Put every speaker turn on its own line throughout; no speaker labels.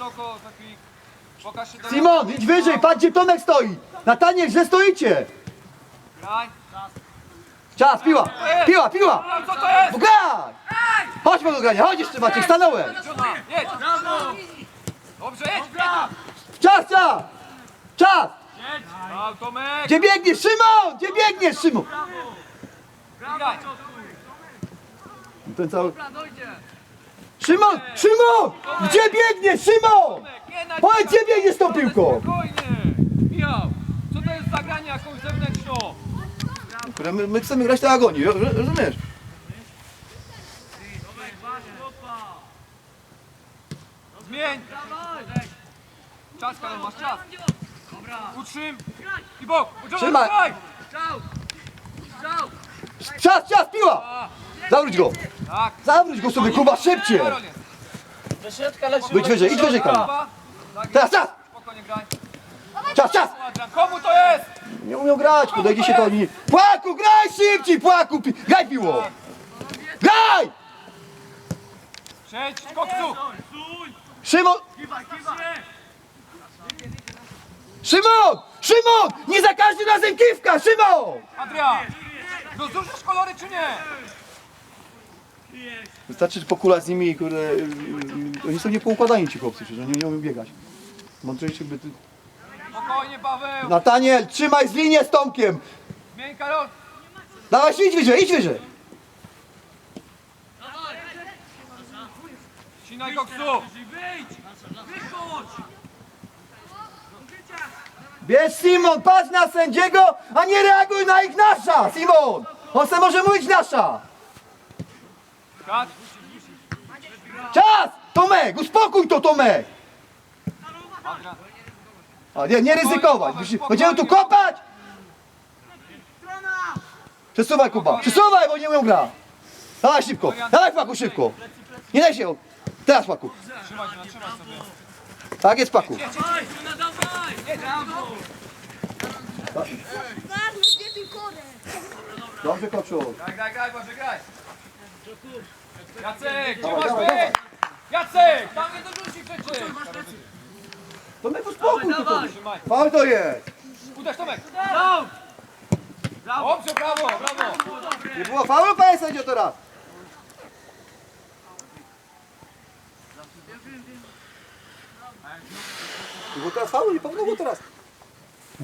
szeroko, taki... Pokaż się do...
Simon, idź wyżej, patrz gdzie Tomek stoi. Nataniel, że stoicie.
Graj.
Czas, piła, piła, piła.
No, co to jest?
Graj! Chodź do grania, chodź jeszcze Maciek, stanąłem.
Jedź. Dobrze, jedź.
Czas, czas! Czas!
Brawo, Tomek.
Gdzie biegniesz, Szymon? Gdzie biegniesz, Szymon?
Graj.
Ten cały... Szymon, Szymon! Gdzie biegniesz, Szymon? Powiedz, gdzie biegniesz z tą piłką?
Spokojnie. Michał, co to jest za granie jakąś zewnętrzną?
My, my chcemy grać na agonii, ro- ro- rozumiesz?
Zmień. Czas, Karol, masz czas. Utrzym. I bok.
Trzymaj.
Trzymaj.
Czas, czas, piła! Zawróć go!
Tak.
Zawróć go sobie, Kuba, szybciej!
Karol jest.
Być wyżej, idź wyżej,
jest.
Teraz, czas!
Spokojnie graj.
Czas, czas!
Komu to jest?
Nie umiał grać, podejdzie się to oni. Płaku, graj szybciej, płaku! pi- Graj piło! Graj!
Przejdź, koksu.
Szymon! Szymon! Szymon! Nie za każdym razem kiwka, Szymon!
Adrian. Rozróżnisz kolory czy nie?
Wystarczy pokulać z nimi, kurde, y, y, oni są niepoukładani ci chłopcy, że nie, nie umieją biegać. Mądrzejszy by.
Spokojnie, Paweł.
Nataniel, trzymaj z linię z Tomkiem!
Zmień, Karol.
Dawaj, idź wyżej, idź wyżej!
Sinaj, koksu.
Bierz Simon, patrz na sędziego, a nie reaguj na ich nasza, Simon! On se może mówić nasza! Czas! Tomek, uspokój to Tomek! A nie, nie ryzykować, będziemy tu kopać! Przesuwaj Kuba, przesuwaj, bo nie umiem gra! Dawaj szybko, dawaj Paku szybko! Nie daj się, teraz Paku. Tak jest Paku. Dobrze koczu.
Graj, graj, graj, Boże, graj. Jacek, gdzie masz
dawaj,
być? Jacek, tam nie dorzuci przecież.
To Tomek.
Trzymaj.
Mały to jest!
Uderz, Tomek. Dobrze, brawo, brawo.
Nie było faulu, panie sędzio teraz! Nie było teraz faulu, nie powinno było teraz.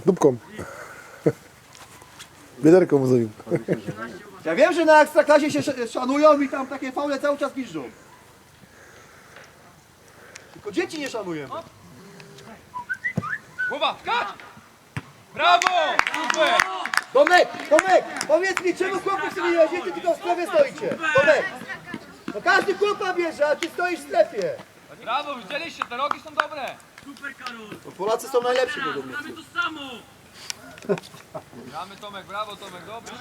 Dupką. Wiaderką mu.
Ja wiem, że na ekstraklasie się sz- szanują i tam takie faule cały czas piszą. Tylko dzieci nie szanujemy.
Głowa, skacz. Brawo, super.
Tomek, Tomek, powiedz mi, czemu chłopów sobie nie weźmiecie, tylko w strefie stoicie? Tomek, no każdy chłopa bierze, a ty stoisz w strefie.
Brawo, widzieliście, te rogi są dobre.
Bo Polacy są najlepsi według mnie.
Gramy Tomek, brawo Tomek, dobrze.